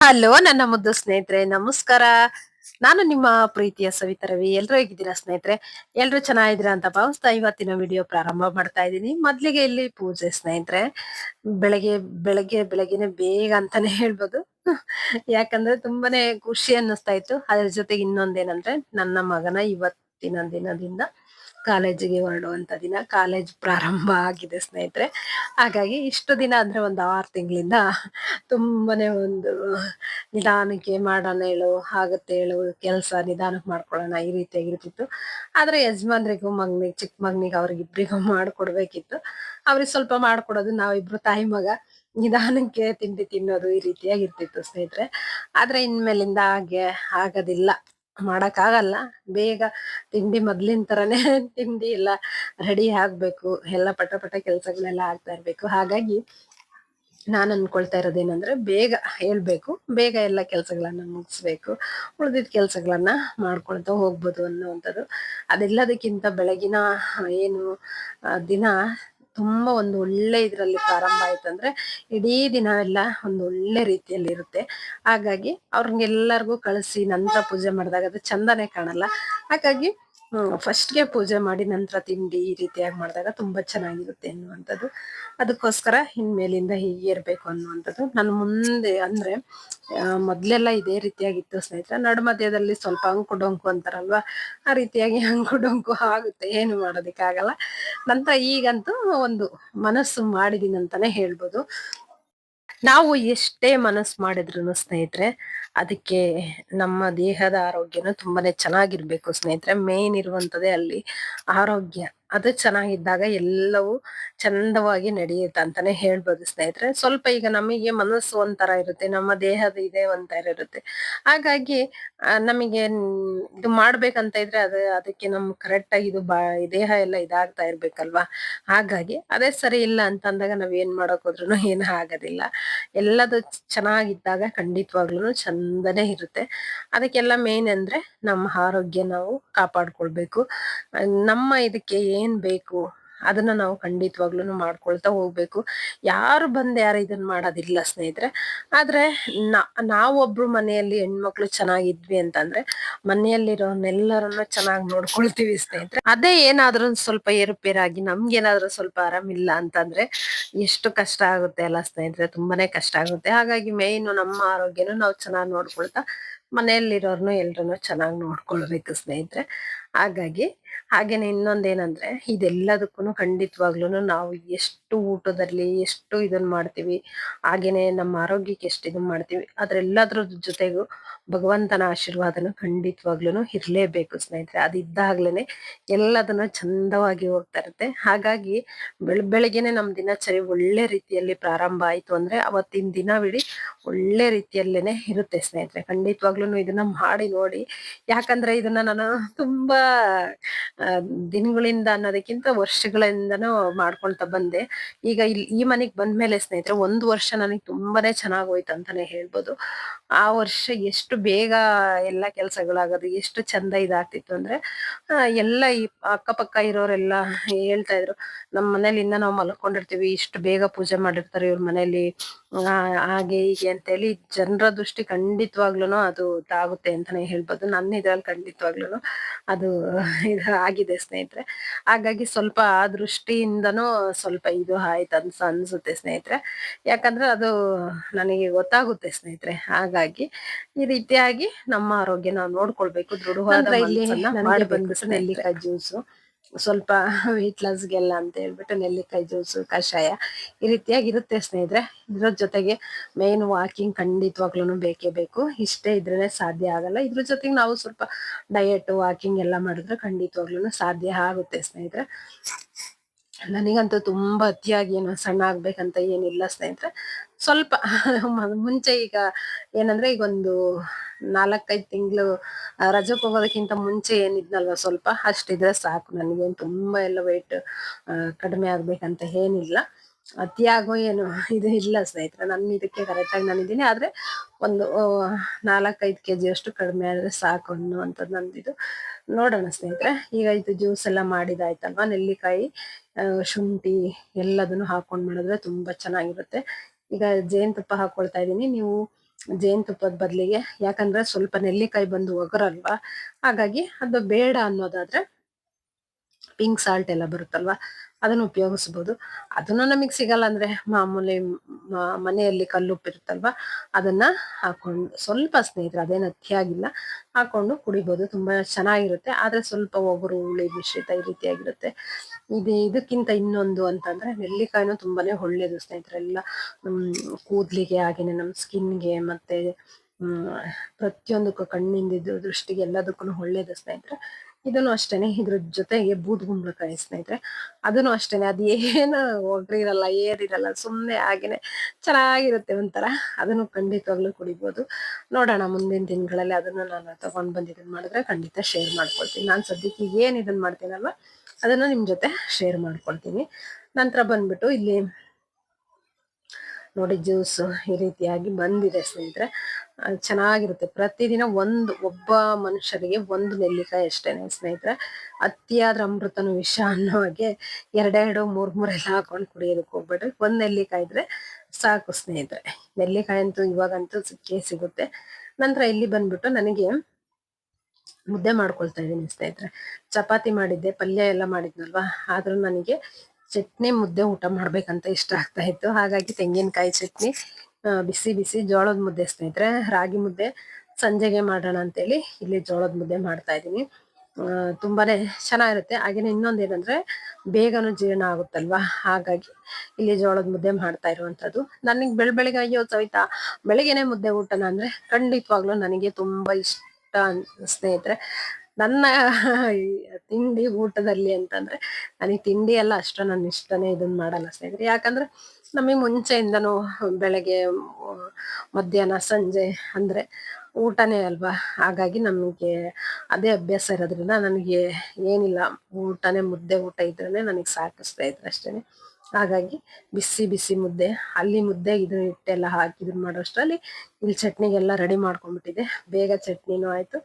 Hello, ನನ್ನ ಮುದ್ದು ಸ್ನೇಹಿತರೆ, ನಮಸ್ಕಾರ. ನಾನು ನಿಮ್ಮ ಪ್ರೀತಿಯ ಸವಿತಾ ರವಿ. ಎಲ್ಲರೂ ಹೇಗಿದ್ದೀರಾ ಸ್ನೇಹಿತರೆ? ಎಲ್ರು ಚೆನ್ನಾಗಿದ್ದೀರಾ ಅಂತ ಭಾವಿಸ್ತಾ ಇವತ್ತಿನ ವಿಡಿಯೋ ಪ್ರಾರಂಭ ಮಾಡ್ತಾ ಇದ್ದೀನಿ. ಮೊದ್ಲಿಗೆ ಇಲ್ಲಿ ಪೂಜೆ ಸ್ನೇಹಿತರೆ. ಬೆಳಗ್ಗೆ ಬೆಳಗ್ಗೆ, ಬೆಳಗ್ಗೆನೆ ಬೇಗ ಅಂತಾನೆ ಹೇಳ್ಬೋದು. ಯಾಕಂದ್ರೆ ತುಂಬಾನೇ ಖುಷಿ ಅನ್ನಿಸ್ತಾ ಇತ್ತು. ಅದ್ರ ಜೊತೆಗೆ ಇನ್ನೊಂದೇನಂದ್ರೆ, ನನ್ನ ಮಗನ ಇವತ್ತಿನ ದಿನದಿಂದ ಕಾಲೇಜಿಗೆ ಹೊರಡುವಂತ ದಿನ ಕಾಲೇಜ್ ಪ್ರಾರಂಭ ಆಗಿದೆ ಸ್ನೇಹಿತರೆ. ಹಾಗಾಗಿ ಇಷ್ಟು ದಿನ ಅಂದ್ರೆ ಒಂದು ಆರು ತಿಂಗಳಿಂದ ತುಂಬಾನೇ ಒಂದು ನಿಧಾನಕ್ಕೆ ಮಾಡೋಣ ಹೇಳು, ಆಗುತ್ತೆ ಹೇಳು, ಕೆಲಸ ನಿಧಾನಕ್ಕೆ ಮಾಡ್ಕೊಳ್ಳೋಣ ಈ ರೀತಿಯಾಗಿರ್ತಿತ್ತು ಆದ್ರೆ ಯಜಮಾನ್ರಿಗೂ ಮಗನಿಗೆ ಚಿಕ್ಕ ಮಗನಿಗೆ ಅವ್ರಿಗಿಬ್ರಿಗೂ ಮಾಡ್ಕೊಡ್ಬೇಕಿತ್ತು. ಅವ್ರಿಗೆ ಸ್ವಲ್ಪ ಮಾಡ್ಕೊಡೋದು, ನಾವಿಬ್ರು ತಾಯಿ ಮಗ, ನಿಧಾನಕ್ಕೆ ತಿಂಡಿ ತಿನ್ನೋದು ಈ ರೀತಿಯಾಗಿರ್ತಿತ್ತು ಸ್ನೇಹಿತರೆ. ಆದ್ರೆ ಇನ್ಮೇಲಿಂದ ಹಾಗೆ ಆಗೋದಿಲ್ಲ. ಮಾಡಕ್ ಆಗಲ್ಲ ಬೇಗ ತಿಂಡಿ ಮೊದ್ಲಿನ ತರನೇ ತಿಂಡಿ ಎಲ್ಲ ರೆಡಿ ಆಗ್ಬೇಕು. ಎಲ್ಲ ಪಟ ಪಟ ಕೆಲಸಗಳೆಲ್ಲ ಆಗ್ತಾ ಇರ್ಬೇಕು. ಹಾಗಾಗಿ ನಾನು ಅನ್ಕೊಳ್ತಾ ಇರೋದೇನಂದ್ರೆ ಬೇಗ ಹೇಳ್ಬೇಕು. ಬೇಗ ಎಲ್ಲ ಕೆಲಸಗಳನ್ನ ಮುಗಿಸ್ಬೇಕು. ಉಳಿದಿದ್ದ ಕೆಲಸಗಳನ್ನ ಮಾಡ್ಕೊಳ್ತಾ ಹೋಗ್ಬೋದು ಅನ್ನುವಂಥದ್ದು. ಅದೆಲ್ಲದಕ್ಕಿಂತ ಬೆಳಗಿನ ಏನು ದಿನ ತುಂಬಾ ಒಂದು ಒಳ್ಳೆ ಇದರಲ್ಲಿ ಪ್ರಾರಂಭ ಆಯ್ತಂದ್ರೆ ಇಡೀ ದಿನವೆಲ್ಲ ಒಂದು ಒಳ್ಳೆ ರೀತಿಯಲ್ಲಿ ಇರುತ್ತೆ. ಹಾಗಾಗಿ ಅವ್ರಿಗೆಲ್ಲರಿಗೂ ಕಳಿಸಿ ನಂತರ ಪೂಜೆ ಮಾಡಿದಾಗ ಅದು ಚಂದನೆ ಕಾಣಲ್ಲ. ಹಾಗಾಗಿ ಫಸ್ಟ್ಗೆ ಪೂಜೆ ಮಾಡಿ ನಂತರ ತಿಂಡಿ ಈ ರೀತಿಯಾಗಿ ಮಾಡಿದಾಗ ತುಂಬಾ ಚೆನ್ನಾಗಿರುತ್ತೆ ಅನ್ನುವಂಥದ್ದು. ಅದಕ್ಕೋಸ್ಕರ ಇನ್ಮೇಲಿಂದ ಹೀಗೆ ಇರಬೇಕು ಅನ್ನುವಂಥದ್ದು. ನಾನು ಮುಂದೆ ಅಂದ್ರೆ ಮೊದ್ಲೆಲ್ಲ ಇದೇ ರೀತಿಯಾಗಿತ್ತು ಸ್ನೇಹಿತರೆ. ನಡು ಮಧ್ಯದಲ್ಲಿ ಸ್ವಲ್ಪ ಅಂಕು ಡೊಂಕು ಅಂತಾರಲ್ವಾ? ಆ ರೀತಿಯಾಗಿ ಅಂಕು ಡೊಂಕು ಆಗುತ್ತೆ. ಏನು ಮಾಡೋದಕ್ಕಾಗಲ್ಲ ನಂತರ ಈಗಂತೂ ಒಂದು ಮನಸ್ಸು ಮಾಡಿದೀನಿ ಅಂತಾನೆ ಹೇಳ್ಬೋದು. ನಾವು ಎಷ್ಟೇ ಮನಸ್ಸು ಮಾಡಿದ್ರು ಸ್ನೇಹಿತರೆ, ಅದಕ್ಕೆ ನಮ್ಮ ದೇಹದ ಆರೋಗ್ಯನೂ ತುಂಬಾನೇ ಚೆನ್ನಾಗಿರ್ಬೇಕು ಸ್ನೇಹಿತರೆ. ಮೇನ್ ಇರುವಂತದೇ ಅಲ್ಲಿ ಆರೋಗ್ಯ. ಅದು ಚೆನ್ನಾಗಿದ್ದಾಗ ಎಲ್ಲವೂ ಚಂದವಾಗಿ ನಡೆಯುತ್ತೆ ಅಂತಾನೆ ಹೇಳ್ಬೋದು ಸ್ನೇಹಿತರೆ. ಸ್ವಲ್ಪ ಈಗ ನಮಗೆ ಮನಸ್ಸು ಒಂಥರ ಇರುತ್ತೆ, ನಮ್ಮ ದೇಹದ ಇದೆ ಒಂಥರ ಇರುತ್ತೆ. ಹಾಗಾಗಿ ನಮಗೆ ಇದು ಮಾಡ್ಬೇಕಂತ ಇದ್ರೆ ಅದು, ಅದಕ್ಕೆ ನಮ್ ಕರೆಕ್ಟ್ ಆಗಿ ಇದು ಬಾ ದೇಹ ಎಲ್ಲ ಇದಾಗ್ತಾ ಇರ್ಬೇಕಲ್ವಾ? ಹಾಗಾಗಿ ಅದೇ ಸರಿ ಇಲ್ಲ ಅಂತ ಅಂದಾಗ ನಾವ್ ಏನ್ ಮಾಡಕ್ ಹೋದ್ರು ಏನು ಆಗೋದಿಲ್ಲ. ಎಲ್ಲದು ಚೆನ್ನಾಗಿದ್ದಾಗ ಖಂಡಿತವಾಗ್ಲೂ ಚಂದನೆ ಇರುತ್ತೆ. ಅದಕ್ಕೆಲ್ಲ ಮೇನ್ ಅಂದ್ರೆ ನಮ್ಮ ಆರೋಗ್ಯ ನಾವು ಕಾಪಾಡ್ಕೊಳ್ಬೇಕು. ನಮ್ಮ ಇದಕ್ಕೆ ಏನ್ ಬೇಕು ಅದನ್ನ ನಾವು ಖಂಡಿತವಾಗ್ಲೂ ಮಾಡ್ಕೊಳ್ತಾ ಹೋಗ್ಬೇಕು. ಯಾರು ಬಂದ್ ಯಾರು ಇದನ್ನ ಮಾಡೋದಿಲ್ಲ ಸ್ನೇಹಿತರೆ. ಆದ್ರೆ ನಾವೊಬ್ರು ಮನೆಯಲ್ಲಿ ಹೆಣ್ಮಕ್ಳು ಚೆನ್ನಾಗಿದ್ವಿ ಅಂತಂದ್ರೆ ಮನೆಯಲ್ಲಿರೋನೆಲ್ಲರನ್ನ ಚೆನ್ನಾಗಿ ನೋಡ್ಕೊಳ್ತೀವಿ ಸ್ನೇಹಿತರೆ. ಅದೇ ಏನಾದ್ರೂ ಸ್ವಲ್ಪ ಏರುಪೇರಾಗಿ ನಮ್ಗೇನಾದ್ರೂ ಸ್ವಲ್ಪ ಆರಾಮಿಲ್ಲ ಅಂತಂದ್ರೆ ಎಷ್ಟು ಕಷ್ಟ ಆಗುತ್ತೆ ಅಲ್ಲ ಸ್ನೇಹಿತರೆ. ತುಂಬಾನೇ ಕಷ್ಟ ಆಗುತ್ತೆ. ಹಾಗಾಗಿ ಮೇಯ್ನು ನಮ್ಮ ಆರೋಗ್ಯನ ನಾವು ಚೆನ್ನಾಗಿ ನೋಡ್ಕೊಳ್ತಾ ಮನೆಯಲ್ಲಿರೋರ್ನು ಎಲ್ರು ಚೆನ್ನಾಗಿ ನೋಡ್ಕೊಳ್ಬೇಕು ಸ್ನೇಹಿತರೆ. ಹಾಗಾಗಿ ಹಾಗೇನೆ ಇನ್ನೊಂದೇನಂದ್ರೆ ಇದೆಲ್ಲದಕ್ಕೂ ಖಂಡಿತವಾಗ್ಲೂ ನಾವು ಎಷ್ಟು ಊಟದಲ್ಲಿ ಎಷ್ಟು ಇದನ್ ಮಾಡ್ತೀವಿ, ಹಾಗೇನೆ ನಮ್ಮ ಆರೋಗ್ಯಕ್ಕೆ ಎಷ್ಟು ಇದನ್ ಮಾಡ್ತೀವಿ, ಅದ್ರೆಲ್ಲದ್ರ ಜೊತೆಗೂ ಭಗವಂತನ ಆಶೀರ್ವಾದನು ಖಂಡಿತವಾಗ್ಲೂ ಇರ್ಲೇಬೇಕು ಸ್ನೇಹಿತರೆ. ಅದಿದ್ದಾಗ್ಲೇನೆ ಎಲ್ಲದನ್ನ ಚಂದವಾಗಿ ಹೋಗ್ತಾ ಇರುತ್ತೆ. ಹಾಗಾಗಿ ಬೆಳ, ಬೆಳಗ್ಗೆನೆ ನಮ್ ದಿನಚರಿ ಒಳ್ಳೆ ರೀತಿಯಲ್ಲಿ ಪ್ರಾರಂಭ ಆಯ್ತು ಅಂದ್ರೆ ಅವತ್ತಿನ ದಿನವಿಡೀ ಒಳ್ಳೆ ರೀತಿಯಲ್ಲೇನೆ ಇರುತ್ತೆ ಸ್ನೇಹಿತರೆ. ಖಂಡಿತವಾಗ್ಲೂ ಇದನ್ನ ಮಾಡಿ ನೋಡಿ. ಯಾಕಂದ್ರೆ ಇದನ್ನ ನಾನು ತುಂಬಾ ದಿನಗಳಿಂದ ಅನ್ನೋದಕ್ಕಿಂತ ವರ್ಷಗಳಿಂದನೂ ಮಾಡ್ಕೊಳ್ತಾ ಬಂದೆ. ಈಗ ಇಲ್ಲಿ ಈ ಬಂದ ಬಂದ್ಮೇಲೆ ಸ್ನೇಹಿತರೆ, ಒಂದು ವರ್ಷ ನನಗೆ ತುಂಬಾನೇ ಚೆನ್ನಾಗ್ ಹೋಯ್ತು ಅಂತಾನೆ ಹೇಳ್ಬೋದು. ಆ ವರ್ಷ ಎಷ್ಟು ಬೇಗ ಎಲ್ಲ ಕೆಲ್ಸಗಳಾಗೋದು, ಎಷ್ಟು ಚಂದ ಇದಾಗ್ತಿತ್ತು ಅಂದ್ರೆ ಎಲ್ಲ ಈ ಅಕ್ಕಪಕ್ಕ ಇರೋರೆಲ್ಲ ಹೇಳ್ತಾ ಇದ್ರು ನಮ್ಮ ಮನೇಲಿ ಇಂದ ನಾವು ಮಲ್ಕೊಂಡಿರ್ತೀವಿ, ಇಷ್ಟು ಬೇಗ ಪೂಜೆ ಮಾಡಿರ್ತಾರೆ ಇವ್ರ ಮನೇಲಿ ಹಾಗೆ ಹೀಗೆ ಅಂತೇಳಿ ಜನರ ದೃಷ್ಟಿ ಖಂಡಿತವಾಗ್ಲೂ ಅದು ಇದಾಗುತ್ತೆ ಅಂತಾನೆ ಹೇಳ್ಬೋದು. ನನ್ನ ಇದ್ರಲ್ಲಿ ಖಂಡಿತವಾಗ್ಲೂ ಅದು, ಇದು ಆಗಿದೆ ಸ್ನೇಹಿತರೆ. ಹಾಗಾಗಿ ಸ್ವಲ್ಪ ಆ ದೃಷ್ಟಿಯಿಂದನೂ ಸ್ವಲ್ಪ ಇದು ಆಯ್ತು ಅನ್ಸ ಅನ್ಸುತ್ತೆ ಸ್ನೇಹಿತರೆ. ಯಾಕಂದ್ರೆ ಅದು ನನಗೆ ಗೊತ್ತಾಗುತ್ತೆ ಸ್ನೇಹಿತರೆ. ಹಾಗಾಗಿ ಈ ರೀತಿಯಾಗಿ ನಮ್ಮ ಆರೋಗ್ಯ ನಾವು ನೋಡ್ಕೊಳ್ಬೇಕು ದೃಢವಾದ. ನೆಲ್ಲಿಕಾಯಿ ಜ್ಯೂಸು ಸ್ವಲ್ಪ ವೆಯ್ಟ್ ಲಾಸ್ಗೆಲ್ಲ ಅಂತ ಹೇಳ್ಬಿಟ್ಟು ನೆಲ್ಲಿಕಾಯಿ ಜ್ಯೂಸು ಕಷಾಯ ಈ ರೀತಿಯಾಗಿ ಇರುತ್ತೆ ಸ್ನೇಹಿತರೆ. ಇದ್ರ ಜೊತೆಗೆ ಮೇನ್ ವಾಕಿಂಗ್ ಖಂಡಿತವಾಗ್ಲೂ ಬೇಕೇ ಬೇಕು. ಇಷ್ಟೇ ಇದ್ರೇನೆ ಸಾಧ್ಯ ಆಗಲ್ಲ. ಇದ್ರ ಜೊತೆಗೆ ನಾವು ಸ್ವಲ್ಪ ಡಯಟ್ ವಾಕಿಂಗ್ ಎಲ್ಲ ಮಾಡಿದ್ರೆ ಖಂಡಿತವಾಗ್ಲೂ ಸಾಧ್ಯ ಆಗುತ್ತೆ ಸ್ನೇಹಿತರೆ. ನನಗಂತೂ ತುಂಬಾ ಅತಿಯಾಗಿ ಏನು ಸಣ್ಣ ಆಗ್ಬೇಕಂತ ಏನಿಲ್ಲ ಸ್ನೇಹಿತರೆ. ಸ್ವಲ್ಪ ಮುಂಚೆ ಈಗ ಏನಂದ್ರೆ ಈಗ ಒಂದು ನಾಲ್ಕೈದು ತಿಂಗಳು ರಜಕ್ಕೆ ಹೋಗೋದಕ್ಕಿಂತ ಮುಂಚೆ ಏನಿದ್ನಲ್ವ ಸ್ವಲ್ಪ ಅಷ್ಟಿದ್ರೆ ಸಾಕು. ನನಗೇನು ತುಂಬಾ ಎಲ್ಲ ವೆಯ್ಟ್ ಕಡಿಮೆ ಆಗ್ಬೇಕಂತ ಏನಿಲ್ಲ. ಅತಿಯಾಗೋ ಏನು ಇದು ಇಲ್ಲ ಸ್ನೇಹಿತರೆ. ನನ್ನ ಇದಕ್ಕೆ ಕರೆಕ್ಟಾಗಿ ನಾನಿದ್ದೀನಿ ಆದ್ರೆ ಒಂದು ನಾಲ್ಕೈದು ಕೆ ಅಷ್ಟು ಕಡಿಮೆ ಆದ್ರೆ ಸಾಕು ಅನ್ನುವಂಥದ್ದು ನಂದಿದು. ನೋಡೋಣ ಸ್ನೇಹಿತರೆ. ಈಗ ಇದು ಜ್ಯೂಸ್ ಎಲ್ಲ ಮಾಡಿದಾಯ್ತಲ್ವಾ? ನೆಲ್ಲಿಕಾಯಿ ಶುಂಠಿ ಎಲ್ಲದನ್ನು ಹಾಕೊಂಡ್ ಮಾಡಿದ್ರೆ ತುಂಬಾ ಚೆನ್ನಾಗಿರುತ್ತೆ. ಈಗ ಜೇನುತುಪ್ಪ ಹಾಕೊಳ್ತಾ ಇದ್ದೀನಿ. ನೀವು ಜೇನುತುಪ್ಪದ ಬದಲಿಗೆ. ಯಾಕಂದ್ರೆ ಸ್ವಲ್ಪ ನೆಲ್ಲಿಕಾಯಿ ಬಂದು ಒಗರಲ್ವಾ? ಹಾಗಾಗಿ ಅದು ಬೇಡ ಅನ್ನೋದಾದ್ರೆ ಪಿಂಕ್ ಸಾಲ್ಟ್ ಎಲ್ಲ ಬರುತ್ತಲ್ವಾ, ಅದನ್ನು ಉಪಯೋಗಿಸ್ಬೋದು. ಅದನ್ನು ನಮಗೆ ಸಿಗಲ್ಲ ಅಂದ್ರೆ ಮಾಮೂಲಿ ಮನೆಯಲ್ಲಿ ಕಲ್ಲುಪ್ಪು ಇರುತ್ತಲ್ವಾ, ಅದನ್ನ ಹಾಕೊಂಡು ಸ್ವಲ್ಪ ಸ್ನೇಹಿತರೆ, ಅದೇನು ಅತಿಯಾಗಿಲ್ಲ ಹಾಕೊಂಡು ಕುಡಿಬೋದು, ತುಂಬಾ ಚೆನ್ನಾಗಿರುತ್ತೆ. ಆದ್ರೆ ಸ್ವಲ್ಪ ಒಬ್ಬರು ಹುಳಿ, ಮಿಶ್ರಿತ ಈ ರೀತಿಯಾಗಿರುತ್ತೆ ಇದು, ಇದಕ್ಕಿಂತ ಇನ್ನೊಂದು ಅಂತಂದ್ರೆ ನೆಲ್ಲಿಕಾಯಿನೂ ತುಂಬಾನೇ ಒಳ್ಳೇದು ಸ್ನೇಹಿತರೆಲ್ಲ ಕೂದ್ಲಿಗೆ ಹಾಗೇನೆ ನಮ್ಮ ಸ್ಕಿನ್ಗೆ ಮತ್ತೆ ಪ್ರತಿಯೊಂದಕ್ಕೂ ಕಣ್ಣಿಂದ ದೃಷ್ಟಿಗೆ ಎಲ್ಲದಕ್ಕೂ ಒಳ್ಳೇದು ಸ್ನೇಹಿತರೆ. ಇದನ್ನು ಅಷ್ಟೇನೆ ಇದ್ರ ಜೊತೆಗೆ ಬೂದ್ ಗುಂಬಳಕಾಯಿ ಸ್ನೇಹಿತರೆ. ಅದನ್ನು ಅಷ್ಟೇನೆ, ಅದು ಏನು ಒಗ್ರಿರಲ್ಲ ಏರಿರಲ್ಲ ಸುಮ್ಮನೆ ಹಾಗೇನೆ ಚೆನ್ನಾಗಿರುತ್ತೆ ಒಂಥರ. ಅದನ್ನು ಖಂಡಿತವಾಗ್ಲೂ ಕುಡಿಬೋದು. ನೋಡೋಣ ಮುಂದಿನ ದಿನಗಳಲ್ಲಿ ಅದನ್ನು ನಾನು ತಗೊಂಡ್ ಬಂದು ಇದನ್ನ ಮಾಡಿದ್ರೆ ಖಂಡಿತ ಶೇರ್ ಮಾಡ್ಕೊಳ್ತೀನಿ. ನಾನು ಸದ್ಯಕ್ಕೆ ಏನು ಇದನ್ನ ಮಾಡ್ತೀನಲ್ವ, ಅದನ್ನು ನಿಮ್ ಜೊತೆ ಶೇರ್ ಮಾಡ್ಕೊಳ್ತೀನಿ. ನಂತರ ಬಂದ್ಬಿಟ್ಟು ಇಲ್ಲಿ ನೋಡಿ ಜ್ಯೂಸು ಈ ರೀತಿಯಾಗಿ ಬಂದಿದೆ ಸ್ನೇಹಿತರೆ. ಚೆನ್ನಾಗಿರುತ್ತೆ. ಪ್ರತಿದಿನ ಒಂದು, ಒಬ್ಬ ಮನುಷ್ಯರಿಗೆ ಒಂದು ನೆಲ್ಲಿಕಾಯಿ ಅಷ್ಟೇನೆ ಸ್ನೇಹಿತರೆ. ಅತಿಯಾದ ಅಮೃತನು ವಿಷ ಅನ್ನೋ ಹಾಗೆ ಎರಡೆರಡು, ಮೂರ್, ಮೂರೆಲ್ಲ ಹಾಕೊಂಡು ಕುಡಿಯೋದಕ್ಕೆ ಹೋಗ್ಬೇಡ್ರಿ ಒಂದ್ ನೆಲ್ಲಿಕಾಯಿ ಇದ್ರೆ ಸಾಕು ಸ್ನೇಹಿತರೆ. ನೆಲ್ಲಿಕಾಯಿ ಅಂತೂ ಇವಾಗಂತೂ ಸಿಕ್ಕೇ ಸಿಗುತ್ತೆ. ನಂತರ ಇಲ್ಲಿ ಬಂದ್ಬಿಟ್ಟು ನನಗೆ ಮುದ್ದೆ ಮಾಡ್ಕೊಳ್ತಾ ಇದ್ದೀನಿ ಸ್ನೇಹಿತರೆ. ಚಪಾತಿ ಮಾಡಿದ್ದೆ, ಪಲ್ಯ ಎಲ್ಲ ಮಾಡಿದ್ನಲ್ವಾ? ಆದ್ರೂ ನನಗೆ ಚಟ್ನಿ ಮುದ್ದೆ ಊಟ ಮಾಡ್ಬೇಕಂತ ಇಷ್ಟ ಆಗ್ತಾ ಇತ್ತು. ಹಾಗಾಗಿ ತೆಂಗಿನಕಾಯಿ ಚಟ್ನಿ ಬಿಸಿ ಬಿಸಿ ಜೋಳದ ಮುದ್ದೆ ಸ್ನೇಹಿತರೆ, ರಾಗಿ ಮುದ್ದೆ ಸಂಜೆಗೆ ಮಾಡೋಣ ಅಂತೇಳಿ ಇಲ್ಲಿ ಜೋಳದ ಮುದ್ದೆ ಮಾಡ್ತಾ ಇದ್ದೀನಿ. ತುಂಬಾನೇ ಚೆನ್ನಾಗಿರುತ್ತೆ. ಹಾಗೇನೆ ಇನ್ನೊಂದು ಏನಂದ್ರೆ ಬೇಗನೂ ಜೀರ್ಣ ಆಗುತ್ತಲ್ವಾ? ಹಾಗಾಗಿ ಇಲ್ಲಿ ಜೋಳದ ಮುದ್ದೆ ಮಾಡ್ತಾ ಇರುವಂಥದ್ದು ನನಗೆ ಬೆಳ, ಬೆಳಿಗ್ಗೆ ಅಯ್ಯೋ ಸವಿತಾ, ಬೆಳಿಗ್ಗೆನೆ ಮುದ್ದೆ ಊಟನ ಅಂದ್ರೆ ಖಂಡಿತವಾಗ್ಲೂ ನನಗೆ ತುಂಬಾ ಇಷ್ಟ ಸ್ನೇಹಿತರೆ. ನನ್ನ ತಿಂಡಿ ಊಟದಲ್ಲಿ ಅಂತಂದ್ರೆ ನನಗೆ ತಿಂಡಿ ಎಲ್ಲ ಅಷ್ಟು ನನ್ನ ಇಷ್ಟನೇ ಇದನ್ನ ಮಾಡಲ್ಲ ಸ್ನೇಹಿತರೆ. ಯಾಕಂದ್ರೆ ನಮಗೆ ಮುಂಚೆಯಿಂದನೂ ಬೆಳಗ್ಗೆ, ಮಧ್ಯಾಹ್ನ, ಸಂಜೆ ಅಂದ್ರೆ ಊಟನೇ ಅಲ್ವಾ? ಹಾಗಾಗಿ ನಮಗೆ ಅದೇ ಅಭ್ಯಾಸ ಇರೋದ್ರಿಂದ ನನಗೆ ಏನಿಲ್ಲ, ಊಟನೇ ಮುದ್ದೆ ಊಟ ಇದ್ರೇನೆ ನನಗೆ ಸಾಕಿಸ್ತಾ ಇದ್ರೆ ಅಷ್ಟೇನೆ. ಹಾಗಾಗಿ ಬಿಸಿ ಬಿಸಿ ಮುದ್ದೆ, ಅಲ್ಲಿ ಮುದ್ದೆ ಇದು ಹಿಟ್ಟೆಲ್ಲ ಹಾಕಿ ಇದನ್ನ ಮಾಡೋಷ್ಟರಲ್ಲಿ ಇಲ್ಲಿ ಚಟ್ನಿಗೆಲ್ಲ ರೆಡಿ ಮಾಡ್ಕೊಂಡ್ಬಿಟ್ಟಿದೆ ಬೇಗ ಚಟ್ನಿನೂ ಆಯಿತು.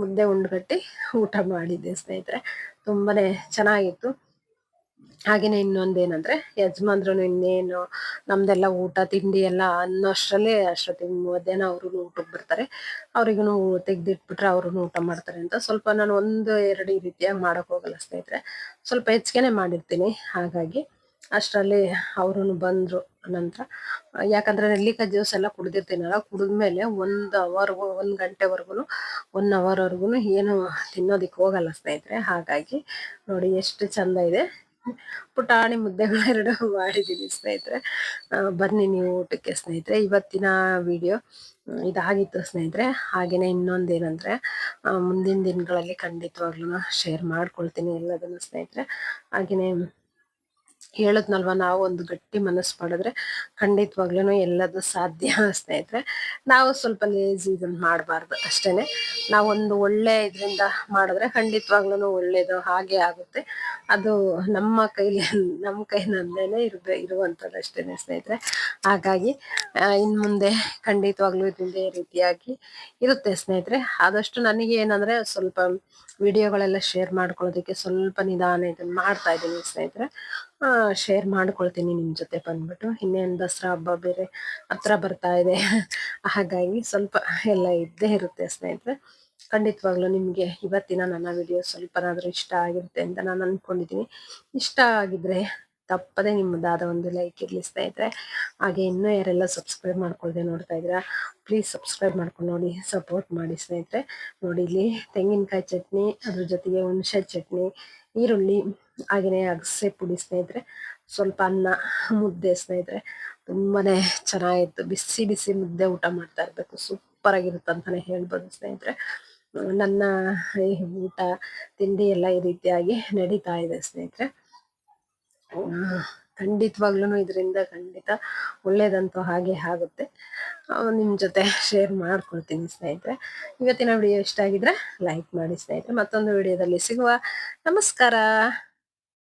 ಮುದ್ದೆ ಉಂಡ್ಗಟ್ಟಿ ಊಟ ಮಾಡಿದ್ದೆ ಸ್ನೇಹಿತರೆ. ತುಂಬಾ ಚೆನ್ನಾಗಿತ್ತು. ಹಾಗೆಯೇ ಇನ್ನೊಂದೇನಂದ್ರೆ ಯಜಮಾನ್ರು ಇನ್ನೇನು ನಮ್ದೆಲ್ಲ ಊಟ, ತಿಂಡಿ ಎಲ್ಲ ಅನ್ನೋಷ್ಟ್ರಲ್ಲೇ ಅಷ್ಟೊತ್ತಿಗೆ ಮಧ್ಯಾಹ್ನ ಅವರು ಊಟಕ್ಕೆ ಬರ್ತಾರೆ. ಅವ್ರಿಗೂ ತೆಗೆದಿಟ್ಬಿಟ್ರೆ ಅವ್ರು ಊಟ ಮಾಡ್ತಾರೆ ಅಂತ. ಸ್ವಲ್ಪ ನಾನು ಒಂದು, ಎರಡು ರೀತಿಯಾಗಿ ಮಾಡೋಕ್ಕೋಗಲ್ಲ ಸ್ನೇಹಿತರೆ. ಸ್ವಲ್ಪ ಹೆಚ್ಚಿಗೆನೆ ಮಾಡಿರ್ತೀನಿ. ಹಾಗಾಗಿ ಅಷ್ಟರಲ್ಲಿ ಅವರು ಬಂದರು ನಂತರ. ಯಾಕಂದ್ರೆ ನೆಲ್ಲಿಕಾಯಿ ಜ್ಯೂಸ್ ಎಲ್ಲ ಕುಡಿದ ಕುಡಿದ್ಮೇಲೆ ಒಂದು ಅವರ್ಗೂ, ಒಂದು ಗಂಟೆವರೆಗೂ ಒನ್ ಅವರ್ವರೆಗೂ ಏನು ತಿನ್ನೋದಕ್ಕೆ ಹೋಗಲ್ಲ ಸ್ನೇಹಿತರೆ. ಹಾಗಾಗಿ ನೋಡಿ ಎಷ್ಟು ಚಂದ ಇದೆ. ಪುಟಾಣಿ ಮುದ್ದೆಗಳೆರಡು ಮಾಡಿದ್ದೀನಿ ಸ್ನೇಹಿತರೆ. ಬನ್ನಿ ನೀವು ಊಟಕ್ಕೆ ಸ್ನೇಹಿತರೆ. ಇವತ್ತಿನ ವಿಡಿಯೋ ಇದಾಗಿತ್ತು ಸ್ನೇಹಿತರೆ. ಹಾಗೆಯೇ ಇನ್ನೊಂದೇನಂದ್ರೆ ಮುಂದಿನ ದಿನಗಳಲ್ಲಿ ಖಂಡಿತವಾಗ್ಲೂ ಶೇರ್ ಮಾಡ್ಕೊಳ್ತೀನಿ ಎಲ್ಲದನ್ನು ಸ್ನೇಹಿತರೆ. ಹಾಗೇನೆ ಹೇಳದ್ನಲ್ವ, ನಾವು ಒಂದು ಗಟ್ಟಿ ಮನಸ್ಸು ಮಾಡಿದ್ರೆ ಖಂಡಿತವಾಗ್ಲೂ ಎಲ್ಲದು ಸಾಧ್ಯ ಸ್ನೇಹಿತರೆ ನಾವು ಸ್ವಲ್ಪ ಲೇಜಿ ಇದನ್ನ ಮಾಡಬಾರ್ದು ಅಷ್ಟೇನೆ. ನಾವು ಒಂದು ಒಳ್ಳೆ ಇದರಿಂದ ಮಾಡಿದ್ರೆ ಖಂಡಿತವಾಗ್ಲೂ ಒಳ್ಳೇದು ಹಾಗೆ ಆಗುತ್ತೆ. ಅದು ನಮ್ಮ ಕೈಲಿ, ನಮ್ಮ ಕೈನಲ್ಲೇನೆ ಇರ್ಬೇ, ಇರುವಂಥದ್ದು ಅಷ್ಟೇನೆ ಸ್ನೇಹಿತರೆ. ಹಾಗಾಗಿ ಇನ್ನು ಮುಂದೆ ಖಂಡಿತವಾಗ್ಲೂ ಇದೇ ರೀತಿಯಾಗಿ ಇರುತ್ತೆ ಸ್ನೇಹಿತರೆ. ಆದಷ್ಟು ನನಗೆ ಏನಂದ್ರೆ ಸ್ವಲ್ಪ ವಿಡಿಯೋಗಳೆಲ್ಲ ಶೇರ್ ಮಾಡ್ಕೊಳ್ಳೋದಕ್ಕೆ ಸ್ವಲ್ಪ ನಿಧಾನ ಇದನ್ನ ಮಾಡ್ತಾ ಇದ್ದೀನಿ ಸ್ನೇಹಿತರೆ. ಶೇರ್ ಮಾಡ್ಕೊಳ್ತೀನಿ ನಿಮ್ಮ ಜೊತೆ ಬಂದ್ಬಿಟ್ಟು. ಇನ್ನೇನು ದಸರಾ ಹಬ್ಬ ಬೇರೆ ಹತ್ರ ಬರ್ತಾ ಇದೆ. ಹಾಗಾಗಿ ಸ್ವಲ್ಪ ಎಲ್ಲ ಇದ್ದೇ ಇರುತ್ತೆ ಸ್ನೇಹಿತರೆ. ಖಂಡಿತವಾಗ್ಲೂ ನಿಮಗೆ ಇವತ್ತಿನ ನನ್ನ ವಿಡಿಯೋ ಸ್ವಲ್ಪನಾದ್ರೂ ಇಷ್ಟ ಆಗಿರುತ್ತೆ ಅಂತ ನಾನು ಅನ್ಕೊಂಡಿದ್ದೀನಿ ಇಷ್ಟ ಆಗಿದ್ರೆ ತಪ್ಪದೆ ನಿಮ್ಮದಾದ ಒಂದು ಲೈಕ್ ಇರಲಿ ಸ್ನೇಹಿತರೆ. ಹಾಗೆ ಇನ್ನೂ ಯಾರೆಲ್ಲ ಸಬ್ಸ್ಕ್ರೈಬ್ ಮಾಡ್ಕೊಳ್ದೆ ನೋಡ್ತಾ ಇದ್ದೀರಾ ಪ್ಲೀಸ್ ಸಬ್ಸ್ಕ್ರೈಬ್ ಮಾಡ್ಕೊಂಡು ನೋಡಿ ಸಪೋರ್ಟ್ ಮಾಡಿ ಸ್ನೇಹಿತರೆ. ನೋಡಿ ಇಲ್ಲಿ ತೆಂಗಿನಕಾಯಿ ಚಟ್ನಿ, ಅದ್ರ ಜೊತೆಗೆ ಹುಣಸೆ ಚಟ್ನಿ, ಈರುಳ್ಳಿ ಹಾಗೆಯೇ ಅಗಸೆ ಪುಡಿ ಸ್ನೇಹಿತರೆ, ಸ್ವಲ್ಪ ಅನ್ನ, ಮುದ್ದೆ ಸ್ನೇಹಿತರೆ, ತುಂಬಾನೇ ಚೆನ್ನಾಗಿತ್ತು. ಬಿಸಿ ಬಿಸಿ ಮುದ್ದೆ ಊಟ ಮಾಡ್ತಾ ಇರಬೇಕು. ಸೂಪರ್ ಆಗಿರುತ್ತೆ ಅಂತಾನೆ ಹೇಳ್ಬೋದು ಸ್ನೇಹಿತರೆ. ನನ್ನ ಊಟ, ತಿಂಡಿ ಎಲ್ಲ ಈ ರೀತಿಯಾಗಿ ನಡೀತಾ ಇದೆ ಸ್ನೇಹಿತರೆ. ಖಂಡಿತವಾಗ್ಲೂ ಇದರಿಂದ ಖಂಡಿತ ಒಳ್ಳೇದಂತೂ ಹಾಗೆ ಆಗುತ್ತೆ. ನಿಮ್ಮ ಜೊತೆ ಶೇರ್ ಮಾಡ್ಕೊಳ್ತೀನಿ ಸ್ನೇಹಿತರೆ. ಇವತ್ತಿನ ವಿಡಿಯೋ ಇಷ್ಟ ಆಗಿದ್ರೆ ಲೈಕ್ ಮಾಡಿ ಸ್ನೇಹಿತರೆ. ಮತ್ತೊಂದು ವಿಡಿಯೋದಲ್ಲಿ ಸಿಗುವ ನಮಸ್ಕಾರ.